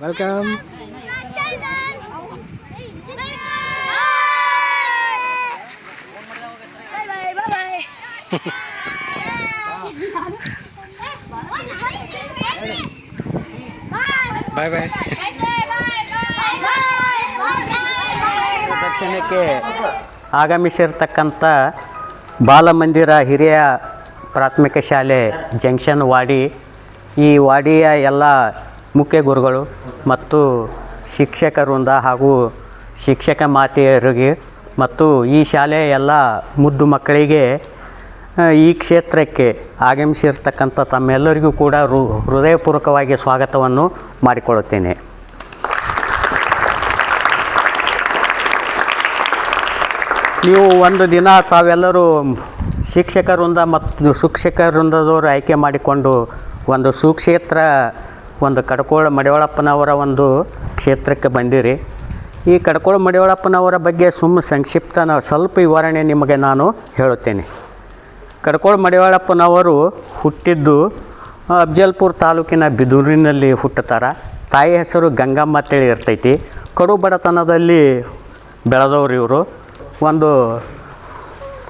Welcome ಬಾಯ್ ಬಾಯ್ ಪ್ರದರ್ಶನಕ್ಕೆ ಆಗಮಿಸಿರ್ತಕ್ಕಂಥ ಬಾಲಮಂದಿರ ಹಿರಿಯ ಪ್ರಾಥಮಿಕ ಶಾಲೆ ಜಂಕ್ಷನ್ ವಾಡಿ. ಈ ವಾಡಿಯ ಎಲ್ಲ ಮುಖ್ಯ ಗುರುಗಳು ಮತ್ತು ಶಿಕ್ಷಕ ವೃಂದ ಹಾಗೂ ಶಿಕ್ಷಕ ಮಾತೆಯರಿಗೆ ಮತ್ತು ಈ ಶಾಲೆಯ ಎಲ್ಲ ಮುದ್ದು ಮಕ್ಕಳಿಗೆ ಈ ಕ್ಷೇತ್ರಕ್ಕೆ ಆಗಮಿಸಿರ್ತಕ್ಕಂಥ ತಮ್ಮೆಲ್ಲರಿಗೂ ಕೂಡ ಹೃ ಹೃದಯಪೂರ್ವಕವಾಗಿ ಸ್ವಾಗತವನ್ನು ಮಾಡಿಕೊಳ್ಳುತ್ತೇನೆ. ನೀವು ಒಂದು ದಿನ ತಾವೆಲ್ಲರೂ ಶಿಕ್ಷಕ ವೃಂದ ಮತ್ತು ಶಿಕ್ಷಕ ವೃಂದದವರು ಆಯ್ಕೆ ಮಾಡಿಕೊಂಡು ಒಂದು ಸುಕ್ಷೇತ್ರ ಒಂದು ಕಡ್ಕೋಳ ಮಡಿವಾಳಪ್ಪನವರ ಒಂದು ಕ್ಷೇತ್ರಕ್ಕೆ ಬಂದಿರಿ. ಈ ಕಡ್ಕೋಳ ಮಡಿವಾಳಪ್ಪನವರ ಬಗ್ಗೆ ಸುಮ್ಮ ಸಂಕ್ಷಿಪ್ತ ಸ್ವಲ್ಪ ವಿವರಣೆ ನಿಮಗೆ ನಾನು ಹೇಳುತ್ತೇನೆ. ಕಡ್ಕೋಳ ಮಡಿವಾಳಪ್ಪನವರು ಹುಟ್ಟಿದ್ದು ಅಫ್ಜಲ್ಪುರ ತಾಲೂಕಿನ ಬಿದೂರಿನಲ್ಲಿ ಹುಟ್ಟುತ್ತಾರ ತಾಯಿ ಹೆಸರು ಗಂಗಮ್ಮ ಅಂತೇಳಿ ಇರ್ತೈತಿ. ಕಡು ಬಡತನದಲ್ಲಿ ಬೆಳೆದವರು ಇವರು. ಒಂದು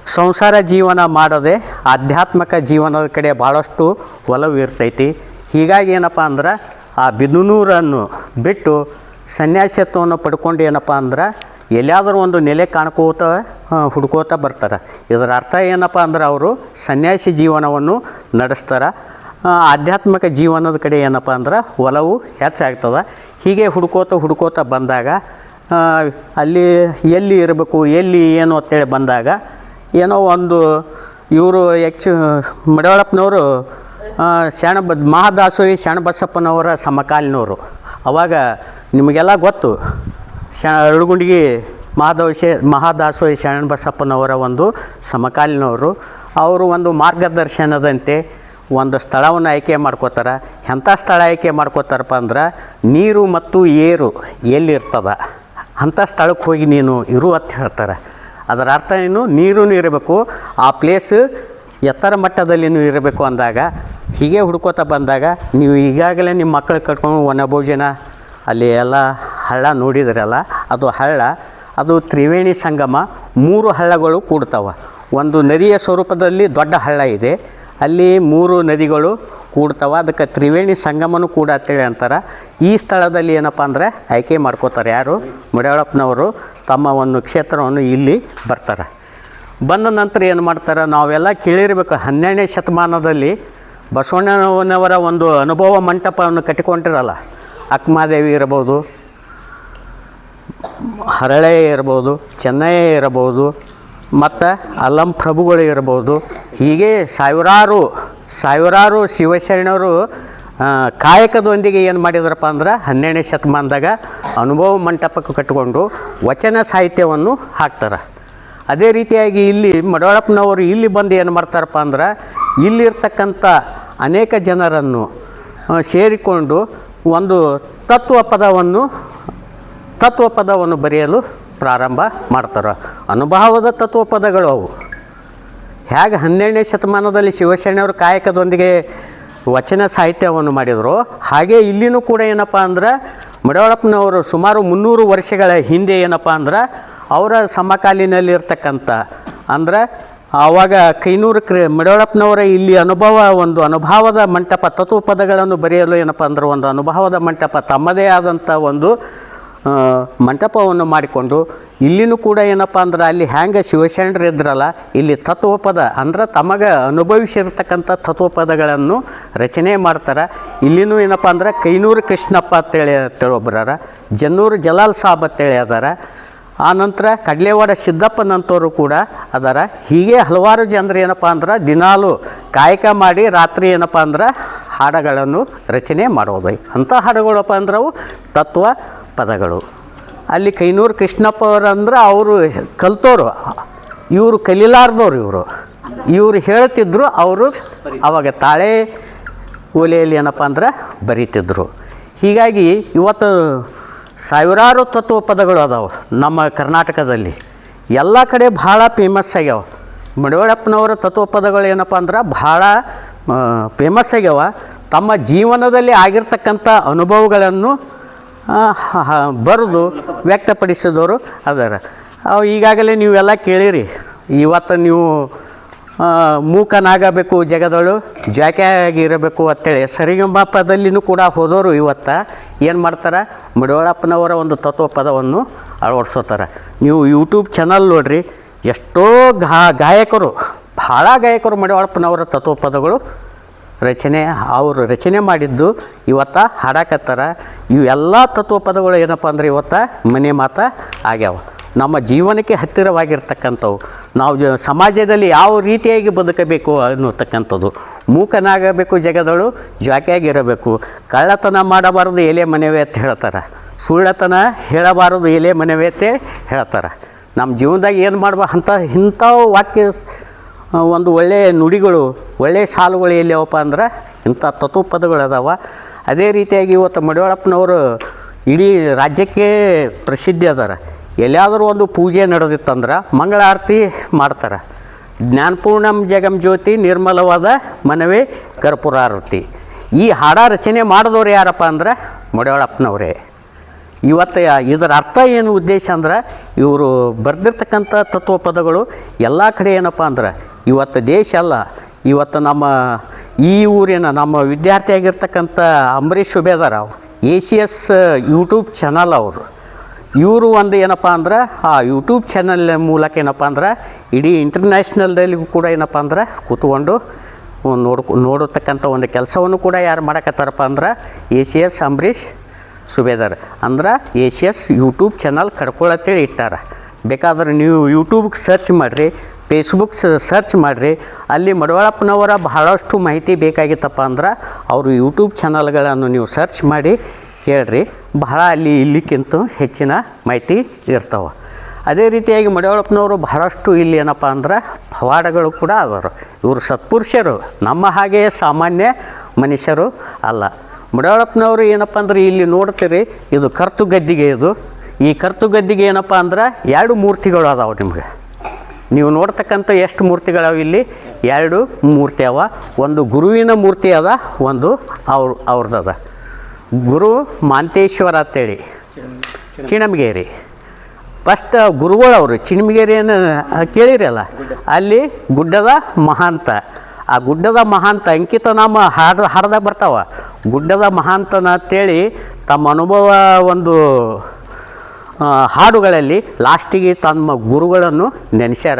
ಸಂಸಾರ ಜೀವನ ಮಾಡದೆ ಆಧ್ಯಾತ್ಮಿಕ ಜೀವನದ ಕಡೆ ಭಾಳಷ್ಟು ಒಲವು ಇರ್ತೈತಿ. ಹೀಗಾಗಿ ಏನಪ್ಪ ಅಂದ್ರೆ ಆ ಬಿದುನೂರನ್ನು ಬಿಟ್ಟು ಸನ್ಯಾಸತ್ವವನ್ನು ಪಡ್ಕೊಂಡು ಏನಪ್ಪ ಅಂದ್ರೆ ಎಲ್ಲಿಯಾದರೂ ಒಂದು ನೆಲೆ ಕಾಣ್ಕೋತ ಹುಡ್ಕೋತಾ ಬರ್ತಾರೆ. ಇದರ ಅರ್ಥ ಏನಪ್ಪ ಅಂದ್ರೆ ಅವರು ಸನ್ಯಾಸಿ ಜೀವನವನ್ನು ನಡೆಸ್ತಾರೆ. ಆಧ್ಯಾತ್ಮಿಕ ಜೀವನದ ಕಡೆ ಏನಪ್ಪ ಅಂದ್ರೆ ಒಲವು ಹೆಚ್ಚಾಗ್ತದೆ. ಹೀಗೆ ಹುಡ್ಕೋತ ಹುಡ್ಕೋತ ಬಂದಾಗ ಅಲ್ಲಿ ಎಲ್ಲಿ ಇರಬೇಕು, ಎಲ್ಲಿ ಏನು ಅಂತೇಳಿ ಬಂದಾಗ, ಏನೋ ಒಂದು ಇವರು ಹೆಚ್ಚು, ಮಡಿವಾಳಪ್ಪನವರು ಶರಣ ಬ ಮಹಾದಾಸೋಹಿ ಶರಣಬಸಪ್ಪನವರ ಸಮಕಾಲೀನವರು. ಅವಾಗ ನಿಮಗೆಲ್ಲ ಗೊತ್ತು, ಶ ಮಹಾದೋಷೆ ಮಹಾದಾಸೋಹಿ ಶರಣಬಸಪ್ಪನವರ ಒಂದು ಸಮಕಾಲೀನವರು. ಅವರು ಒಂದು ಮಾರ್ಗದರ್ಶನದಂತೆ ಒಂದು ಸ್ಥಳವನ್ನು ಆಯ್ಕೆ ಮಾಡ್ಕೋತಾರೆ. ಎಂಥ ಸ್ಥಳ ಆಯ್ಕೆ ಮಾಡ್ಕೋತಾರಪ್ಪ ಅಂದ್ರೆ, ನೀರು ಮತ್ತು ಏರು ಎಲ್ಲಿರ್ತದ? ಅಂಥ ಸ್ಥಳಕ್ಕೆ ಹೋಗಿ ನೀನು ಇರು ಅಂತ ಹೇಳ್ತಾರೆ. ಅದರ ಅರ್ಥ ಏನು? ನೀರು ಇರಬೇಕು ಆ ಪ್ಲೇಸ್ ಎತ್ತರ ಮಟ್ಟದಲ್ಲಿನೂ ಇರಬೇಕು ಅಂದಾಗ ಹೀಗೆ ಹುಡ್ಕೋತಾ ಬಂದಾಗ ನೀವು ಈಗಾಗಲೇ ನಿಮ್ಮ ಮಕ್ಕಳು ಕಟ್ಕೊಂಡು ವನಭೋಜನ ಅಲ್ಲಿ ಎಲ್ಲ ಹಳ್ಳ ನೋಡಿದ್ರಲ್ಲ, ಅದು ಹಳ್ಳ, ಅದು ತ್ರಿವೇಣಿ ಸಂಗಮ, ಮೂರು ಹಳ್ಳಗಳು ಕೂಡ್ತಾವೆ. ಒಂದು ನದಿಯ ಸ್ವರೂಪದಲ್ಲಿ ದೊಡ್ಡ ಹಳ್ಳ ಇದೆ. ಅಲ್ಲಿ ಮೂರು ನದಿಗಳು ಕೂಡ್ತಾವೆ. ಅದಕ್ಕೆ ತ್ರಿವೇಣಿ ಸಂಗಮನೂ ಕೂಡ ಅಂತೇಳಿ ಅಂತಾರೆ. ಈ ಸ್ಥಳದಲ್ಲಿ ಏನಪ್ಪ ಅಂದರೆ ಆಯ್ಕೆ ಮಾಡ್ಕೋತಾರೆ ಯಾರು? ಮುಡಿಯಾಳಪ್ಪನವರು ತಮ್ಮ ಒಂದು ಕ್ಷೇತ್ರವನ್ನು ಇಲ್ಲಿ ಬರ್ತಾರೆ. ಬಂದ ನಂತರ ಏನು ಮಾಡ್ತಾರೆ? ನಾವೆಲ್ಲ ಕೇಳಿರಬೇಕು. ಹನ್ನೆರಡನೇ ಶತಮಾನದಲ್ಲಿ ಬಸವಣ್ಣನವರ ಒಂದು ಅನುಭವ ಮಂಟಪವನ್ನು ಕಟ್ಟಿಕೊಂಡಿರಲ್ಲ ಅಕ್ಕಮಾದೇವಿ ಇರ್ಬೋದು ಹರಳೆ ಇರ್ಬೋದು ಚೆನ್ನೈ ಇರಬಹುದು, ಮತ್ತು ಅಲ್ಲಂ ಪ್ರಭುಗಳು ಇರ್ಬೋದು ಹೀಗೆ ಸಾವಿರಾರು ಸಾವಿರಾರು ಶಿವಶರಣರು ಕಾಯಕದೊಂದಿಗೆ ಏನು ಮಾಡಿದ್ರಪ್ಪ ಅಂದ್ರೆ ಹನ್ನೆರಡನೇ ಶತಮಾನದಾಗ ಅನುಭವ ಮಂಟಪಕ್ಕೆ ಕಟ್ಟಿಕೊಂಡು ವಚನ ಸಾಹಿತ್ಯವನ್ನು ಹಾಕ್ತಾರೆ. ಅದೇ ರೀತಿಯಾಗಿ ಇಲ್ಲಿ ಮಡವಳಪ್ಪನವರು ಇಲ್ಲಿ ಬಂದು ಏನು ಮಾಡ್ತಾರಪ್ಪ ಅಂದ್ರೆ ಇಲ್ಲಿರ್ತಕ್ಕಂಥ ಅನೇಕ ಜನರನ್ನು ಸೇರಿಕೊಂಡು ಒಂದು ತತ್ವ ಪದವನ್ನು ತತ್ವ ಪದವನ್ನು ಬರೆಯಲು ಪ್ರಾರಂಭ ಮಾಡ್ತಾರೆ. ಅನುಭವದ ತತ್ವ ಪದಗಳು ಅವು. ಹೇಗೆ ಹನ್ನೆರಡನೇ ಶತಮಾನದಲ್ಲಿ ಶಿವಸೇನೆಯವರು ಕಾಯಕದೊಂದಿಗೆ ವಚನ ಸಾಹಿತ್ಯವನ್ನು ಮಾಡಿದರು, ಹಾಗೆ ಇಲ್ಲಿನೂ ಕೂಡ ಏನಪ್ಪ ಅಂದ್ರೆ, ಮಡವಳಪ್ಪನವರು ಸುಮಾರು ಮುನ್ನೂರು ವರ್ಷಗಳ ಹಿಂದೆ ಏನಪ್ಪ ಅಂದ್ರೆ, ಅವರ ಸಮಕಾಲೀನಲ್ಲಿರ್ತಕ್ಕಂಥ ಅಂದ್ರೆ ಆವಾಗ ಕೈನೂರು ಕ್ರಿ ಮಿಡೋಳಪ್ಪನವರ ಇಲ್ಲಿ ಅನುಭವ, ಒಂದು ಅನುಭವದ ಮಂಟಪ ತತ್ವ ಪದಗಳನ್ನು ಬರೆಯಲು ಏನಪ್ಪ ಅಂದ್ರೆ ಒಂದು ಅನುಭವದ ಮಂಟಪ, ತಮ್ಮದೇ ಆದಂಥ ಒಂದು ಮಂಟಪವನ್ನು ಮಾಡಿಕೊಂಡು ಇಲ್ಲಿನೂ ಕೂಡ ಏನಪ್ಪ ಅಂದ್ರೆ ಅಲ್ಲಿ ಹ್ಯಾಂಗೆ ಶಿವಶರಣರು ಇದ್ರಲ್ಲ, ಇಲ್ಲಿ ತತ್ವಪದ ಅಂದ್ರೆ ತಮಗೆ ಅನುಭವಿಸಿರ್ತಕ್ಕಂಥ ತತ್ವಪದಗಳನ್ನು ರಚನೆ ಮಾಡ್ತಾರೆ. ಇಲ್ಲಿನೂ ಏನಪ್ಪ ಅಂದ್ರೆ ಕೈನೂರು ಕೃಷ್ಣಪ್ಪ ಅಂತೇಳಿ ಅಂತೇಳಿ ಒಬ್ಬರಾರ ಜನ್ನೂರು ಜಲಾಲ್ ಸಾಬ್ ಅಂತೇಳಿ ಅದಾರ. ಆನಂತರ ಕಡಲೆವಾಡ ಸಿದ್ದಪ್ಪನಂಥವರು ಕೂಡ ಅದರ ಹೀಗೆ ಹಲವಾರು ಜನರು ಏನಪ್ಪ ಅಂದ್ರೆ ದಿನಾಲು ಕಾಯಕ ಮಾಡಿ ರಾತ್ರಿ ಏನಪ್ಪ ಅಂದ್ರೆ ಹಾಡುಗಳನ್ನು ರಚನೆ ಮಾಡೋದು. ಅಂಥ ಹಾಡುಗಳಪ್ಪ ಅಂದ್ರೆ ಅವು ತತ್ವ ಪದಗಳು. ಅಲ್ಲಿ ಕೈನೂರು ಕೃಷ್ಣಪ್ಪ ಅವರಂದ್ರೆ ಅವರು ಕಲ್ತೋರು. ಇವರು ಕಲೀಲಾರ್ದವ್ರು ಇವರು. ಇವರು ಹೇಳ್ತಿದ್ರು, ಅವರು ಅವಾಗ ತಾಳೆ ಓಲೆಯಲ್ಲಿ ಏನಪ್ಪ ಅಂದ್ರೆ ಬರೀತಿದ್ರು. ಹೀಗಾಗಿ ಇವತ್ತು ಸಾವಿರಾರು ತತ್ವ ಪದಗಳು ಅದಾವೆ ನಮ್ಮ ಕರ್ನಾಟಕದಲ್ಲಿ. ಎಲ್ಲ ಕಡೆ ಭಾಳ ಫೇಮಸ್ ಆಗ್ಯಾವ. ಮಡಿವಾಳಪ್ಪನವರ ತತ್ವ ಪದಗಳು ಏನಪ್ಪ ಅಂದ್ರೆ ಭಾಳ ಫೇಮಸ್ ಆಗ್ಯಾವ. ತಮ್ಮ ಜೀವನದಲ್ಲಿ ಆಗಿರ್ತಕ್ಕಂಥ ಅನುಭವಗಳನ್ನು ಬರೆದು ವ್ಯಕ್ತಪಡಿಸಿದವರು ಅದರ. ಅವು ಈಗಾಗಲೇ ನೀವೆಲ್ಲ ಕೇಳಿರಿ. ಇವತ್ತು ನೀವು ಮೂಕನಾಗಬೇಕು ಜಗದಳು, ಜಾಕೆಯಾಗಿರಬೇಕು ಅಂತೇಳಿ. ಸರಿಗಂಬಾಪದಲ್ಲಿನೂ ಕೂಡ ಹೋದವರು ಇವತ್ತು. ಏನು ಮಾಡ್ತಾರೆ? ಮಡಿವಾಳಪ್ಪನವರ ಒಂದು ತತ್ವ ಪದವನ್ನು ಅಳವಡಿಸೋತಾರೆ. ನೀವು ಯೂಟ್ಯೂಬ್ ಚಾನಲ್ ನೋಡ್ರಿ, ಎಷ್ಟೋ ಗಾ ಗಾಯಕರು, ಭಾಳ ಗಾಯಕರು ಮಡಿವಾಳಪ್ಪನವರ ತತ್ವ ಪದಗಳು ರಚನೆ, ಅವರು ರಚನೆ ಮಾಡಿದ್ದು ಇವತ್ತು ಹಾಡಾಕತ್ತಾರ. ಇವೆಲ್ಲ ತತ್ವ ಪದಗಳು ಏನಪ್ಪ ಅಂದ್ರೆ ಇವತ್ತು ಮನೆ ಮಾತ ಆಗ್ಯಾವ. ನಮ್ಮ ಜೀವನಕ್ಕೆ ಹತ್ತಿರವಾಗಿರ್ತಕ್ಕಂಥವು. ನಾವು ಸಮಾಜದಲ್ಲಿ ಯಾವ ರೀತಿಯಾಗಿ ಬದುಕಬೇಕು ಅನ್ನತಕ್ಕಂಥದ್ದು. ಮೂಕನಾಗಬೇಕು ಜಗದಳು, ಜಾಕಿಯಾಗಿರಬೇಕು. ಕಳ್ಳತನ ಮಾಡಬಾರದು ಎಲೆ ಮನೆವೇ ಅಂತ ಹೇಳ್ತಾರೆ. ಸುಳ್ಳತನ ಹೇಳಬಾರದು ಎಲೆ ಮನೆವೇ ಅಂತ ಹೇಳ್ತಾರೆ. ನಮ್ಮ ಜೀವನದಾಗ ಏನು ಮಾಡ್ಬೋ ಅಂಥ ಇಂಥ ವಾಕ್ಯ ಒಂದು ಒಳ್ಳೆಯ ನುಡಿಗಳು ಒಳ್ಳೆಯ ಸಾಲುಗಳು ಎಲ್ಲಿಯವಪ್ಪ ಅಂದ್ರೆ ಇಂಥ ತತ್ವ ಪದಗಳು ಅದಾವ. ಅದೇ ರೀತಿಯಾಗಿ ಇವತ್ತು ಮಡಿವಾಳಪ್ಪನವರು ಇಡೀ ರಾಜ್ಯಕ್ಕೆ ಪ್ರಸಿದ್ಧಿ ಅದಾರ. ಎಲ್ಲಿಯಾದರೂ ಒಂದು ಪೂಜೆ ನಡೆದಿತ್ತಂದ್ರೆ ಮಂಗಳಾರತಿ ಮಾಡ್ತಾರೆ. ಜ್ಞಾನಪೂರ್ಣಂ ಜಗಂ ಜ್ಯೋತಿ ನಿರ್ಮಲವಾದ ಮನವೇ ಕರ್ಪೂರಾರತಿ. ಈ ಹಾಡ ರಚನೆ ಮಾಡಿದವ್ರು ಯಾರಪ್ಪ ಅಂದ್ರೆ ಮಡಿವಾಳಪ್ಪನವರೇ. ಇವತ್ತು ಇದರ ಅರ್ಥ ಏನು ಉದ್ದೇಶ ಅಂದ್ರೆ ಇವರು ಬರೆದಿರ್ತಕ್ಕಂಥ ತತ್ವ ಪದಗಳು ಎಲ್ಲ ಕಡೆ ಏನಪ್ಪ ಅಂದ್ರೆ ಇವತ್ತು ದೇಶ ಅಲ್ಲ, ಇವತ್ತು ನಮ್ಮ ಈ ಊರಿನ ನಮ್ಮ ವಿದ್ಯಾರ್ಥಿಯಾಗಿರ್ತಕ್ಕಂಥ ಅಂಬರೀಷ್ ಶುಭೇದಾರ ಅವರು A C S YouTube channel ಅವರು. ಇವರು ಒಂದು ಏನಪ್ಪ ಅಂದ್ರೆ, ಆ ಯೂಟ್ಯೂಬ್ ಚಾನಲ್ ಮೂಲಕ ಏನಪ್ಪ ಅಂದ್ರೆ, ಇಡೀ ಇಂಟರ್ನ್ಯಾಷನಲ್ದಲ್ಲಿಗೂ ಕೂಡ ಏನಪ್ಪ ಅಂದ್ರೆ, ಕೂತ್ಕೊಂಡು ನೋಡ್ಕೊ ನೋಡತಕ್ಕಂಥ ಒಂದು ಕೆಲಸವನ್ನು ಕೂಡ ಯಾರು ಮಾಡಕತ್ತಾರಪ್ಪ ಅಂದ್ರೆ A C S Ambareesh, Subedar. ಅಂದ್ರೆ A C S YouTube channel ಕಡ್ಕೊಳತ್ತೇಳಿ ಇಟ್ಟಾರ. ಬೇಕಾದ್ರೆ ನೀವು ಯೂಟ್ಯೂಬ್ಗೆ ಸರ್ಚ್ ಮಾಡಿರಿ ಫೇಸ್ಬುಕ್ ಸರ್ಚ್ ಮಾಡಿರಿ, ಅಲ್ಲಿ ಮಡವಳಪ್ಪನವರ ಬಹಳಷ್ಟು ಮಾಹಿತಿ ಬೇಕಾಗಿತ್ತಪ್ಪ ಅಂದ್ರೆ, ಅವರು ಯೂಟ್ಯೂಬ್ ಚಾನಲ್ಗಳನ್ನು ನೀವು ಸರ್ಚ್ ಮಾಡಿ ಕೇಳ್ರಿ, ಬಹಳ ಅಲ್ಲಿ ಇಲ್ಲಿಕ್ಕಿಂತ ಹೆಚ್ಚಿನ ಮಾಹಿತಿ ಇರ್ತಾವೆ. ಅದೇ ರೀತಿಯಾಗಿ ಮಡಿವಾಳಪ್ಪನವರು ಬಹಳಷ್ಟು ಇಲ್ಲಿ ಏನಪ್ಪ ಅಂದ್ರೆ ಪವಾಡಗಳು ಕೂಡ ಅದಾರು ಇವರು ಸತ್ಪುರುಷರು, ನಮ್ಮ ಹಾಗೆ ಸಾಮಾನ್ಯ ಮನುಷ್ಯರು ಅಲ್ಲ. ಮಡಿವಾಳಪ್ಪನವರು ಏನಪ್ಪ ಅಂದ್ರೆ ಇಲ್ಲಿ ನೋಡ್ತೀರಿ, ಇದು ಕರ್ತು ಗದ್ದಿಗೆ ಇದು. ಈ ಕರ್ತು ಗದ್ದಿಗೆ ಏನಪ್ಪ ಅಂದ್ರೆ ಎರಡು ಮೂರ್ತಿಗಳು ಅದಾವೆ ನಿಮಗೆ. ನೀವು ನೋಡ್ತಕ್ಕಂಥ ಎಷ್ಟು ಮೂರ್ತಿಗಳವ ಇಲ್ಲಿ? ಎರಡು ಮೂರ್ತಿ ಅವ, ಒಂದು ಗುರುವಿನ ಮೂರ್ತಿ ಅದ, ಒಂದು ಅವ್ರ ಅವ್ರದ್ದು. ಗುರು ಮಾಂತೇಶ್ವರ ಅಂತೇಳಿ. ಚಿಣಮಗೇರಿ. ಫಸ್ಟ್ ಗುರುಗಳು ಅವರು ಚಿಣಮಗೇರಿಯನ್ನು ಕೇಳಿರಲ್ಲ? ಅಲ್ಲಿ ಗುಡ್ಡದ ಮಹಾಂತ. ಆ ಗುಡ್ಡದ ಮಹಾಂತ ಅಂಕಿತ ನಮ್ಮ ಹಾಡ, ಹಾಡ್ದಾಗ ಬರ್ತಾವ. ಗುಡ್ಡದ ಮಹಾಂತನ ಅಂತೇಳಿ ತಮ್ಮ ಅನುಭವ ಒಂದು ಹಾಡುಗಳಲ್ಲಿ ಲಾಸ್ಟಿಗೆ ತಮ್ಮ ಗುರುಗಳನ್ನು ನೆನೆಸ್ಯಾರ.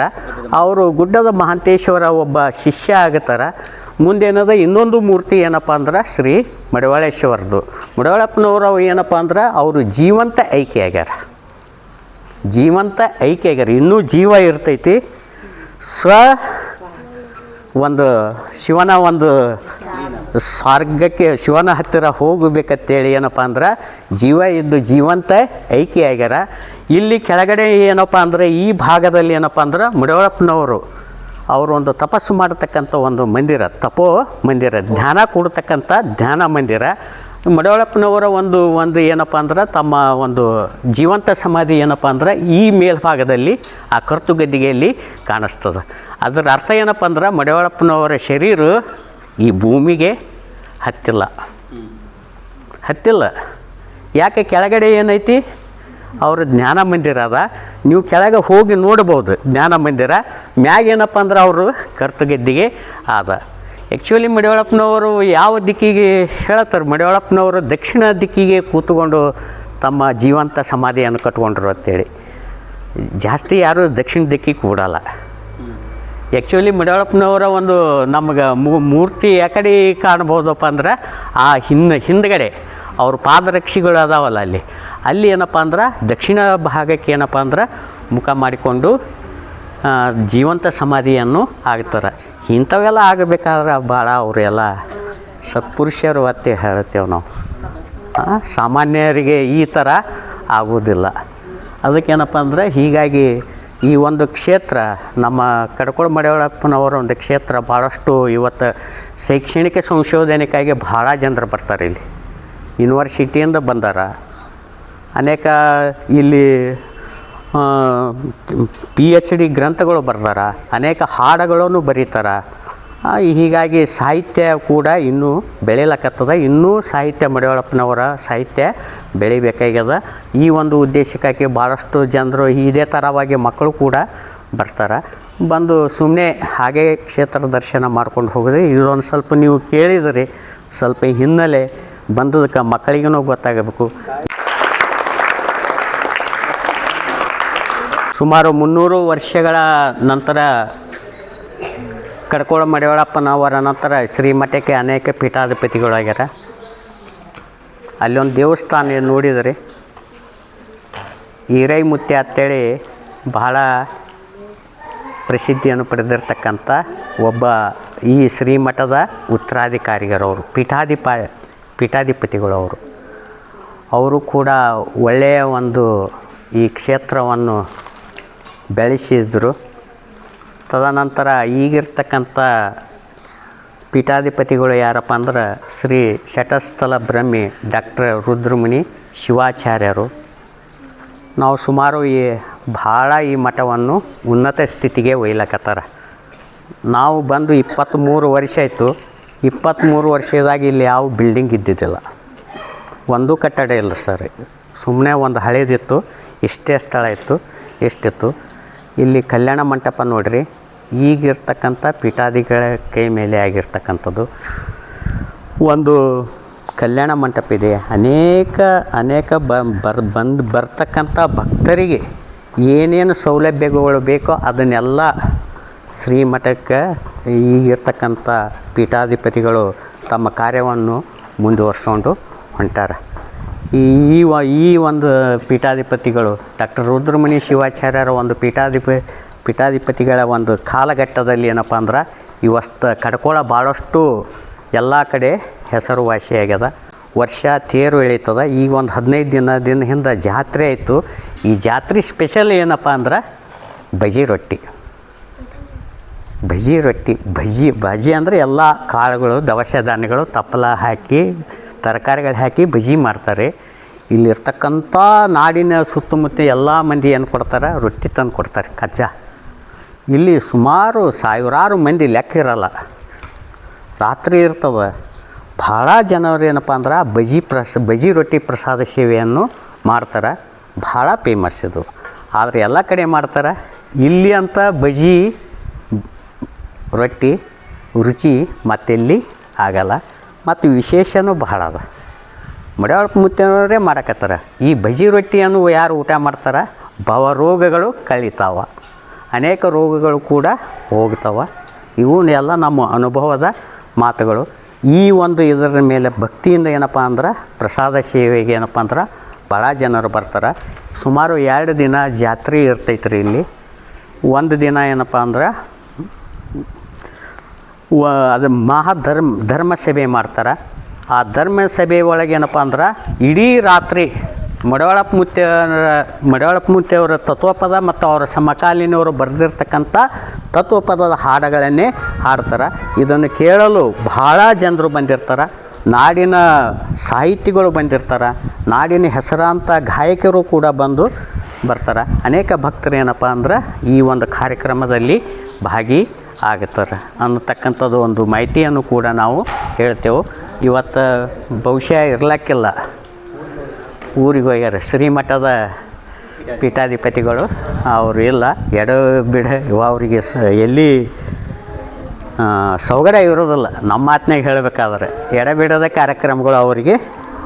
ಅವರು ಗುಡ್ಡದ ಮಹಾಂತೇಶ್ವರ ಒಬ್ಬ ಶಿಷ್ಯ ಆಗತ್ತಾರ ಮುಂದೇನದ ಇನ್ನೊಂದು ಮೂರ್ತಿ ಏನಪ್ಪ ಅಂದ್ರೆ ಶ್ರೀ ಮಡವಾಳೇಶ್ವರದು ಮಡವಾಳಪ್ಪನವರು ಏನಪ್ಪ ಅಂದ್ರೆ ಅವರು ಜೀವಂತ ಐಕೆ ಆಗ್ಯಾರ. ಜೀವಂತ ಐಕೆ ಆಗ್ಯಾರ. ಇನ್ನೂ ಜೀವ ಇರ್ತೈತಿ. ಸ್ವ ಒಂದು ಶಿವನ ಒಂದು ಸ್ವರ್ಗಕ್ಕೆ ಶಿವನ ಹತ್ತಿರ ಹೋಗಬೇಕಂತೇಳಿ ಏನಪ್ಪ ಅಂದ್ರೆ ಜೀವ ಇದ್ದು ಜೀವಂತ ಐಕ್ಯ ಆಗ್ಯಾರ ಇಲ್ಲಿ ಕೆಳಗಡೆ ಏನಪ್ಪ ಅಂದರೆ ಈ ಭಾಗದಲ್ಲಿ ಏನಪ್ಪ ಅಂದ್ರೆ ಮುಡವಳಪ್ಪನವರು ಅವರು ಒಂದು ತಪಸ್ಸು ಮಾಡತಕ್ಕಂಥ ಒಂದು ಮಂದಿರ, ತಪೋ ಮಂದಿರ, ಧ್ಯಾನ ಕೂಡತಕ್ಕಂಥ ಧ್ಯಾನ ಮಂದಿರ. ಮಡಿಯೊಳಪ್ಪನವರ ಒಂದು ಒಂದು ಏನಪ್ಪ ಅಂದ್ರೆ ತಮ್ಮ ಒಂದು ಜೀವಂತ ಸಮಾಧಿ ಏನಪ್ಪ ಅಂದ್ರೆ ಈ ಮೇಲ್ಭಾಗದಲ್ಲಿ, ಆ ಕರ್ತುಗದ್ದಿಗೆಯಲ್ಲಿ ಕಾಣಿಸ್ತದೆ. ಅದರ ಅರ್ಥ ಏನಪ್ಪ ಅಂದ್ರೆ ಮಡವಳಪ್ಪನವರ ಶರೀರ ಈ ಭೂಮಿಗೆ ಹತ್ತಿಲ್ಲ. ಹತ್ತಿಲ್ಲ. ಯಾಕೆ ಕೆಳಗಡೆ ಏನೈತಿ? ಅವ್ರ ಜ್ಞಾನ ಮಂದಿರ ಅದ. ನೀವು ಕೆಳಗೆ ಹೋಗಿ ನೋಡ್ಬೋದು ಜ್ಞಾನ ಮಂದಿರ. ಮ್ಯಾಗ ಏನಪ್ಪ ಅಂದ್ರೆ ಅವರು ಕರ್ತಗೆದ್ದಿಗೆ ಆದ ಆ್ಯಕ್ಚುಲಿ ಮಡಿವಾಳಪ್ಪನವರು ಯಾವ ದಿಕ್ಕಿಗೆ ಹೇಳತ್ತಾರೆ, ಮಡಿವಾಳಪ್ಪನವರು ದಕ್ಷಿಣ ದಿಕ್ಕಿಗೆ ಕೂತ್ಕೊಂಡು ತಮ್ಮ ಜೀವಂತ ಸಮಾಧಿಯನ್ನು ಕಟ್ಕೊಂಡ್ರು ಅಂತೇಳಿ. ಜಾಸ್ತಿ ಯಾರು ದಕ್ಷಿಣ ದಿಕ್ಕಿಗೆ ಕೂಡಲ್ಲ. ಆ್ಯಕ್ಚುಲಿ ಮಡಿವಾಳಪ್ಪನವರ ಒಂದು ನಮ್ಗೆ ಮೂರ್ತಿ ಯಾಕಡೆ ಕಾಣ್ಬೋದಪ್ಪ ಅಂದ್ರೆ, ಆ ಹಿಂದೆ, ಹಿಂದ್ಗಡೆ ಅವ್ರ ಪಾದರಕ್ಷಿಗಳು ಅದಾವಲ್ಲ ಅಲ್ಲಿ. ಅಲ್ಲಿ ಏನಪ್ಪ ಅಂದ್ರೆ, ದಕ್ಷಿಣ ಭಾಗಕ್ಕೆ ಏನಪ್ಪ ಅಂದ್ರೆ ಮುಖ ಮಾಡಿಕೊಂಡು ಜೀವಂತ ಸಮಾಧಿಯನ್ನು ಆಗ್ತಾರೆ. ಇಂಥವೆಲ್ಲ ಆಗಬೇಕಾದ್ರೆ ಭಾಳ ಅವರೆಲ್ಲ ಸತ್ಪುರುಷರು ಒತ್ತಿ ಹೇಳ್ತೇವೆ ನಾವು. ಸಾಮಾನ್ಯರಿಗೆ ಈ ಥರ ಆಗೋದಿಲ್ಲ ಅದಕ್ಕೇನಪ್ಪ ಅಂದರೆ ಹೀಗಾಗಿ ಈ ಒಂದು ಕ್ಷೇತ್ರ, ನಮ್ಮ ಕಡ್ಕೊಳ ಮಡಿಯೊಳಪ್ಪನವರ ಒಂದು ಕ್ಷೇತ್ರ ಭಾಳಷ್ಟು ಇವತ್ತು ಶೈಕ್ಷಣಿಕ ಸಂಶೋಧನೆಗಾಗಿ ಭಾಳ ಜನರು ಬರ್ತಾರೆ ಇಲ್ಲಿ. ಯೂನಿವರ್ಸಿಟಿಯಿಂದ ಬಂದಾರ. ಅನೇಕ ಇಲ್ಲಿ ಪಿ ಎಚ್ ಡಿ ಗ್ರಂಥಗಳು ಬರ್ದಾರ ಅನೇಕ ಹಾಡುಗಳನ್ನು ಬರೀತಾರೆ. ಹೀಗಾಗಿ ಸಾಹಿತ್ಯ ಕೂಡ ಇನ್ನೂ ಬೆಳೆಯಲಕತ್ತದ ಇನ್ನೂ ಸಾಹಿತ್ಯ ಮಡಿವಾಳಪ್ಪನವರ ಸಾಹಿತ್ಯ ಬೆಳಿಬೇಕಾಗ್ಯದ. ಈ ಒಂದು ಉದ್ದೇಶಕ್ಕಾಗಿ ಭಾಳಷ್ಟು ಜನರು ಇದೇ ಥರವಾಗಿ ಮಕ್ಕಳು ಕೂಡ ಬರ್ತಾರೆ. ಬಂದು ಸುಮ್ಮನೆ ಹಾಗೆ ಕ್ಷೇತ್ರ ದರ್ಶನ ಮಾಡ್ಕೊಂಡು ಹೋಗೋದು ಇದೊಂದು ಸ್ವಲ್ಪ ನೀವು ಕೇಳಿದ್ರಿ, ಸ್ವಲ್ಪ ಹಿನ್ನೆಲೆ ಬಂದದಕ್ಕೆ ಮಕ್ಕಳಿಗೂ ಗೊತ್ತಾಗಬೇಕು. ಸುಮಾರು ಮುನ್ನೂರು ವರ್ಷಗಳ ನಂತರ ಕಡ್ಕೋಳ ಮಡಿವಾಳಪ್ಪನವರ ನಂತರ ಶ್ರೀಮಠಕ್ಕೆ ಅನೇಕ ಪೀಠಾಧಿಪತಿಗಳಾಗ್ಯಾರ. ಅಲ್ಲೊಂದು ದೇವಸ್ಥಾನ ನೋಡಿದರೆ? ಈರೈಮುತ್ಯ ಅಂತೇಳಿ ಬಹಳ ಪ್ರಸಿದ್ಧಿಯನ್ನು ಪಡೆದಿರ್ತಕ್ಕಂಥ ಒಬ್ಬ ಈ ಶ್ರೀಮಠದ ಉತ್ತರಾಧಿಕಾರಿಗರವರು ಪೀಠಾಧಿಪ, ಪೀಠಾಧಿಪತಿಗಳವರು. ಅವರು ಕೂಡ ಒಳ್ಳೆಯ ಒಂದು ಈ ಕ್ಷೇತ್ರವನ್ನು ಬೆಳೆಸಿದ್ರು ತದನಂತರ ಈಗಿರ್ತಕ್ಕಂಥ ಪೀಠಾಧಿಪತಿಗಳು ಯಾರಪ್ಪ ಅಂದ್ರೆ ಶ್ರೀ ಶಟಸ್ಥಲ ಬ್ರಹ್ಮಿ ಡಾಕ್ಟರ್ ರುದ್ರಮುನಿ ಶಿವಾಚಾರ್ಯರು. ನಾವು ಸುಮಾರು ಈ ಭಾಳ ಈ ಮಠವನ್ನು ಉನ್ನತ ಸ್ಥಿತಿಗೆ ಒಯ್ಲಕತ್ತಾರ. ನಾವು ಬಂದು ಇಪ್ಪತ್ತ್ಮೂರು ವರ್ಷ ಆಯಿತು. ಇಪ್ಪತ್ತ್ಮೂರು ವರ್ಷದಾಗ ಇಲ್ಲಿ ಯಾವ ಬಿಲ್ಡಿಂಗ್ ಇದ್ದಿದ್ದಿಲ್ಲ. ಒಂದು ಕಟ್ಟಡ ಇಲ್ಲ ಸರ್. ಸುಮ್ಮನೆ ಒಂದು ಹಳೇದಿತ್ತು. ಇಷ್ಟೇ ಸ್ಥಳ ಇತ್ತು. ಎಷ್ಟಿತ್ತು? ಇಲ್ಲಿ ಕಲ್ಯಾಣ ಮಂಟಪ ನೋಡ್ರಿ, ಈಗಿರ್ತಕ್ಕಂಥ ಪೀಠಾದಿಗಳ ಕೈ ಮೇಲೆ ಆಗಿರ್ತಕ್ಕಂಥದ್ದು. ಒಂದು ಕಲ್ಯಾಣ ಮಂಟಪ ಇದೆ. ಅನೇಕ ಅನೇಕ ಬರ್, ಬಂದು, ಬರ್ತಕ್ಕಂಥ ಭಕ್ತರಿಗೆ ಏನೇನು ಸೌಲಭ್ಯಗಳು ಬೇಕೋ ಅದನ್ನೆಲ್ಲ ಶ್ರೀಮಠಕ್ಕೆ ಈಗಿರ್ತಕ್ಕಂಥ ಪೀಠಾಧಿಪತಿಗಳು ತಮ್ಮ ಕಾರ್ಯವನ್ನು ಮುಂದುವರ್ಸ್ಕೊಂಡು ಹೊಂಟಾರ. ಈ ವ- ಈ ಒಂದು ಪೀಠಾಧಿಪತಿಗಳು ಡಾಕ್ಟರ್ ರುದ್ರಮಣಿ ಶಿವಾಚಾರ್ಯರ ಒಂದು ಪೀಠಾಧಿಪ, ಪೀಠಾಧಿಪತಿಗಳ ಒಂದು ಕಾಲಘಟ್ಟದಲ್ಲಿ ಏನಪ್ಪ ಅಂದ್ರೆ ಇವಷ್ಟು ಕಡ್ಕೋಳ ಭಾಳಷ್ಟು ಎಲ್ಲ ಕಡೆ ಹೆಸರುವಾಸಿಯಾಗ್ಯದ. ವರ್ಷ ತೇರು ಎಳೀತದ. ಈಗ ಒಂದು ಹದಿನೈದು ದಿನ ದಿನ ಹಿಂದೆ ಜಾತ್ರೆ ಆಯಿತು. ಈ ಜಾತ್ರೆ ಸ್ಪೆಷಲ್ ಏನಪ್ಪ ಅಂದ್ರೆ ಬಜಿ ರೊಟ್ಟಿ. ಬಜಿ ರೊಟ್ಟಿ, ಬಜಿ ಬಜಿ ಅಂದರೆ ಎಲ್ಲ ಕಾಳುಗಳು, ದವಸ ಧಾನ್ಯಗಳು ತಪ್ಪಲ ಹಾಕಿ ತರಕಾರಿಗಳು ಹಾಕಿ ಬಜಿ ಮಾಡ್ತಾರೆ. ಇಲ್ಲಿರ್ತಕ್ಕಂಥ ನಾಡಿನ ಸುತ್ತಮುತ್ತ ಎಲ್ಲ ಮಂದಿ ಏನು ಕೊಡ್ತಾರೆ? ರೊಟ್ಟಿ ತಂದು ಕೊಡ್ತಾರೆ, ಕಜ್ಜಾ. ಇಲ್ಲಿ ಸುಮಾರು ಸಾವಿರಾರು ಮಂದಿ ಲೆಕ್ಕ ಇರಲ್ಲ. ರಾತ್ರಿ ಇರ್ತದೆ. ಭಾಳ ಜನರು ಏನಪ್ಪ ಅಂದ್ರೆ ಬಜಿ ಪ್ರಸ, ಬಜಿ ರೊಟ್ಟಿ ಪ್ರಸಾದ ಸೇವೆಯನ್ನು ಮಾಡ್ತಾರೆ. ಭಾಳ ಫೇಮಸ್ ಇದು. ಆದರೆ ಎಲ್ಲ ಕಡೆ ಮಾಡ್ತಾರೆ? ಇಲ್ಲಿ ಅಂತ ಬಜಿ, ರೊಟ್ಟಿ, ರುಚಿ ಮತ್ತೆಲ್ಲಿ ಆಗಲ್ಲ. ಮತ್ತು ವಿಶೇಷನೂ ಬಹಳ ಅದ. ಮಡಿಯಾಳ್ ಮುತ್ತನವರೇ ಮಾಡಕತ್ತಾರ. ಈ ಬಜಿ ರೊಟ್ಟಿಯನ್ನು ಯಾರು ಊಟ ಮಾಡ್ತಾರ? ಭವ ರೋಗಗಳು ಕಳೀತಾವ. ಅನೇಕ ರೋಗಗಳು ಕೂಡ ಹೋಗ್ತಾವ. ಇವನ್ನೆಲ್ಲ ನಮ್ಮ ಅನುಭವದ ಮಾತುಗಳು. ಈ ಒಂದು ಇದರ ಮೇಲೆ ಭಕ್ತಿಯಿಂದ ಏನಪ್ಪ ಅಂದ್ರೆ, ಪ್ರಸಾದ ಸೇವೆಗೆ ಏನಪ್ಪ ಅಂದ್ರೆ ಭಾಳ ಜನರು ಬರ್ತಾರೆ. ಸುಮಾರು ಎರಡು ದಿನ ಜಾತ್ರೆ ಇರ್ತೈತ್ರಿ ಇಲ್ಲಿ. ಒಂದು ದಿನ ಏನಪ್ಪ ಅಂದ್ರೆ ಅದು ಮಹಾಧರ್ಮ ಧರ್ಮ ಸಭೆ ಮಾಡ್ತಾರೆ. ಆ ಧರ್ಮ ಸಭೆ ಒಳಗೆ ಏನಪ್ಪ ಅಂದ್ರೆ ಇಡೀ ರಾತ್ರಿ ಮಡವಾಳಪ್ಪ ಮುತ್ತೆ ಮಡವಾಳಪ್ಪ ಮುತ್ತೆಯವರ ತತ್ವಪದ ಮತ್ತು ಅವರ ಸಮಕಾಲೀನವರು ಬರೆದಿರ್ತಕ್ಕಂಥ ತತ್ವಪದದ ಹಾಡುಗಳನ್ನೇ ಹಾಡ್ತಾರೆ. ಇದನ್ನು ಕೇಳಲು ಬಹಳ ಜನರು ಬಂದಿರ್ತಾರೆ. ನಾಡಿನ ಸಾಹಿತಿಗಳು ಬಂದಿರ್ತಾರೆ. ನಾಡಿನ ಹೆಸರಾಂತ ಗಾಯಕರು ಕೂಡ ಬಂದು ಬರ್ತಾರೆ. ಅನೇಕ ಭಕ್ತರು ಏನಪ್ಪ ಅಂದ್ರೆ ಈ ಒಂದು ಕಾರ್ಯಕ್ರಮದಲ್ಲಿ ಭಾಗಿ ಆಗುತ್ತಾರೆ ಅನ್ನತಕ್ಕಂಥದ್ದು ಒಂದು ಮಾಹಿತಿಯನ್ನು ಕೂಡ ನಾವು ಹೇಳ್ತೇವೆ. ಇವತ್ತು ಬಹುಶಃ ಇರ್ಲಕ್ಕಿಲ್ಲ. ಊರಿಗೆ ಹೋಗ್ಯಾರ. ಶ್ರೀಮಠದ ಪೀಠಾಧಿಪತಿಗಳು ಅವರು ಇಲ್ಲ. ಎಡ ಬಿಡ ಅವರಿಗೆ ಸ ಎಲ್ಲಿ ಸೌಗಡ ಇರೋದಿಲ್ಲ. ನಮ್ಮ ಮಾತಿನಾಗ ಹೇಳಬೇಕಾದ್ರೆ ಎಡಬಿಡದ ಕಾರ್ಯಕ್ರಮಗಳು ಅವರಿಗೆ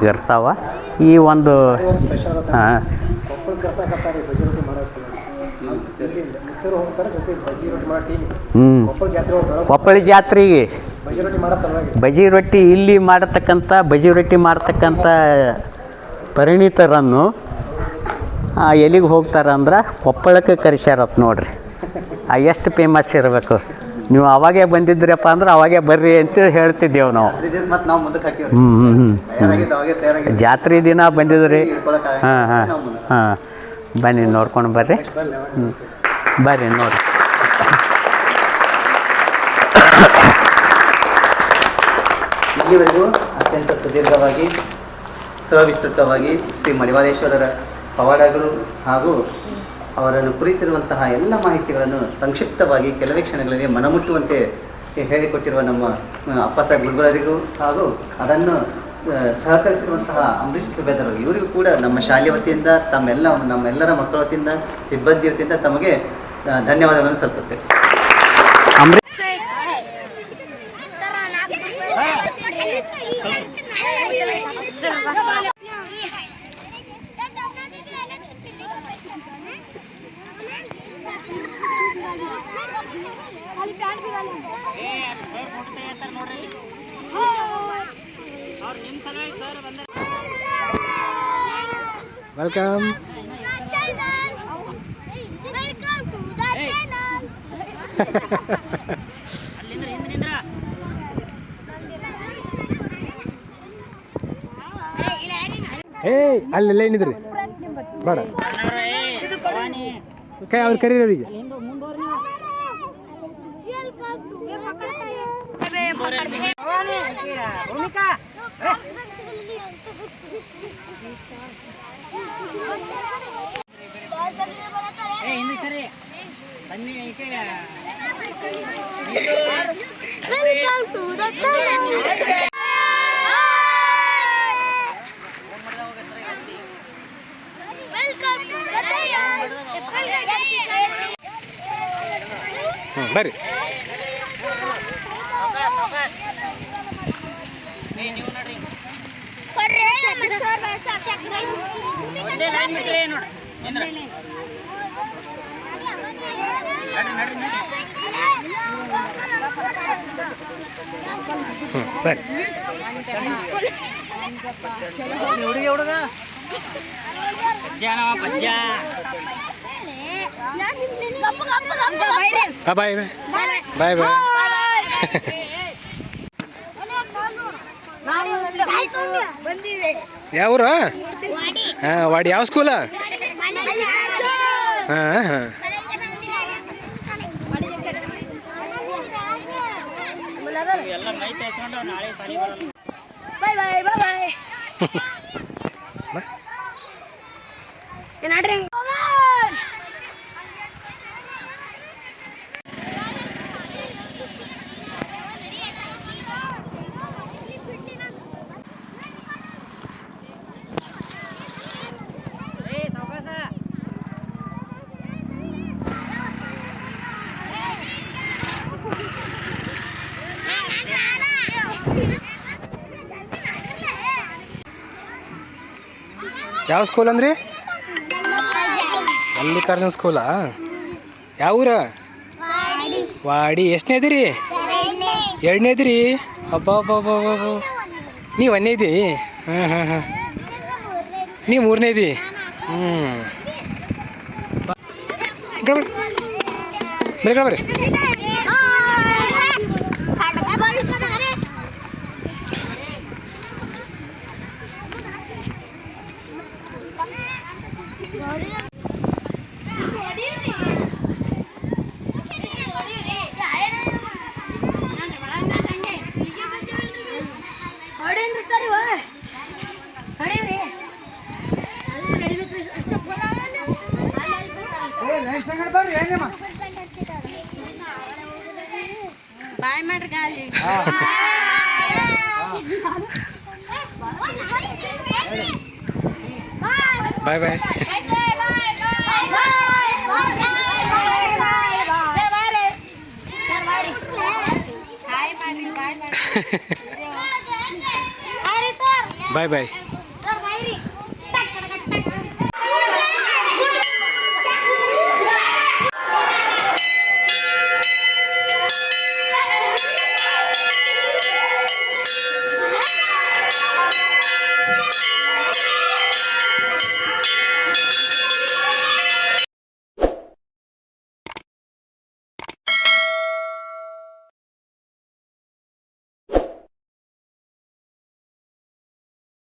ಇರ್ತಾವ. ಈ ಒಂದು ಹಾಂ ಕೊಪ್ಪಳ ಕರ್ಸಕತ್ತಾರೆ ಬಜಿ ರೊಟ್ಟಿ ಮಾಡೋ ಇಲ್ಲಿಂದ ಮುತ್ತೂರು ಹೋಗ್ತಾರೆ ಜೊತೆ ಬಜಿ ರೊಟ್ಟಿ ಮಾಡೋ ಟೀಮ್ ಹ್ಞೂ ಕೊಪ್ಪಳ ಜಾತ್ರೆಗೆ ಬಜಿ ರೊಟ್ಟಿ ಇಲ್ಲಿ ಮಾಡತಕ್ಕಂಥ ಬಜಿ ರೊಟ್ಟಿ ಮಾಡ್ತಕ್ಕಂಥ ಪರಿಣಿತರನ್ನು ಆ, ಎಲ್ಲಿಗೆ ಹೋಗ್ತಾರೆ ಅಂದ್ರೆ ಕೊಪ್ಪಳಕ್ಕೆ ಕರೆಸ್ಯಾರತ್ ನೋಡ್ರಿ. ಆ ಎಷ್ಟು ಫೇಮಸ್ ಇರಬೇಕು. ನೀವು ಅವಾಗೇ ಬಂದಿದ್ರಪ್ಪ ಅಂದ್ರೆ ಅವಾಗೇ ಬರ್ರಿ ಅಂತ ಹೇಳ್ತಿದ್ದೇವೆ ನಾವು. ಹ್ಞೂ ಹ್ಞೂ ಜಾತ್ರೆ ದಿನ ಬಂದಿದ್ರಿ. ಹಾಂ ಹಾಂ. ಹಾಂ. ಬನ್ನಿ ನೋಡ್ಕೊಂಡು ಬರ್ರಿ. ಹ್ಞೂ ಬರ್ರಿ ನೋಡಿ ಇಲ್ಲಿವರೆಗೂ ಅತ್ಯಂತ ಸುದೀರ್ಘವಾಗಿ ಸವಿಸ್ತೃತವಾಗಿ ಶ್ರೀ ಮಡಿವಾಲೇಶ್ವರರ ಪವಾಡಗಳು ಹಾಗೂ ಅವರನ್ನು ಕುರಿತಿರುವಂತಹ ಎಲ್ಲ ಮಾಹಿತಿಗಳನ್ನು ಸಂಕ್ಷಿಪ್ತವಾಗಿ ಕೆಲವೇ ಕ್ಷಣಗಳಲ್ಲಿ ಮನಮುಟ್ಟುವಂತೆ ಹೇಳಿಕೊಟ್ಟಿರುವ ನಮ್ಮ ಅಪ್ಪ ಸಾಹೇಬ್ ಗುರುಗಳರಿಗೂ ಹಾಗೂ ಅದನ್ನು ಸಹಕರಿಸಿರುವಂತಹ ಅಂಬರೀಷ್ ಸುಬೇದರ್ ಇವರಿಗೂ ಕೂಡ ನಮ್ಮ ಶಾಲೆಯ ವತಿಯಿಂದ, ತಮ್ಮೆಲ್ಲ, ನಮ್ಮೆಲ್ಲರ ಮಕ್ಕಳ ವತಿಯಿಂದ, ಸಿಬ್ಬಂದಿ ವತಿಯಿಂದ ತಮಗೆ ಧನ್ಯವಾದಗಳನ್ನು ಸಲ್ಲಿಸುತ್ತೆ welcome Welcome to the channel. ಹೇ ಅಲ್ಲೆಲ್ಲ ಏನಿದ್ರಿ ಬೇಡ. ಕೈ ಅವ್ರು ಕರೀರಿ ಅವರಿಗೆ. Welcome to the channel. Welcome to the channel. ಬರ್ರಿ ಕೊಡ್ರಿ ಮತ್ತೆ ಸರ್ ಬರ್ತಾರೆ ಹ್ಞೂ ಬರ್ರಿ ಗಪ್ಪ ಗಪ್ಪ ಗಪ್ಪ ಬೈಡೆ ಹಾಂ ಬಾಯ್ ಬಾಯ್ ಬಾಯ್ ಯಾವ ಊರು ಹಾಂ ವಾಡಿ ಯಾವ ಸ್ಕೂಲ ಹಾ ಹಾಂ. ಬಾಯ್ ಬಾಯ್ ಬಾಯ್ ಬಾಯ್ ಬಾ. ಯಾವ ಸ್ಕೂಲ್ ಅಂದ್ರಿ? ಮಲ್ಲಿಕಾರ್ಜುನ ಸ್ಕೂಲಾ ಯಾವ ಊರ? ವಾಡಿ. ಎಷ್ಟನೇ ಇದೀರಿ ಎರಡನೇ ಇದೀರಿ ಹಬ್ಬ ಹಬ್ಬ ಹಬ್ಬ ಹಬ್ಬ ನೀವು ಒಂದೇ ಇದೀ ಹಾಂ ಹಾಂ ಹಾಂ. ನೀವು ಮೂರನೇ ಇದೀ ಹ್ಞೂ ಬರ್ರಿ ありがとう。ಬಾಯ್ ಬಾಯ್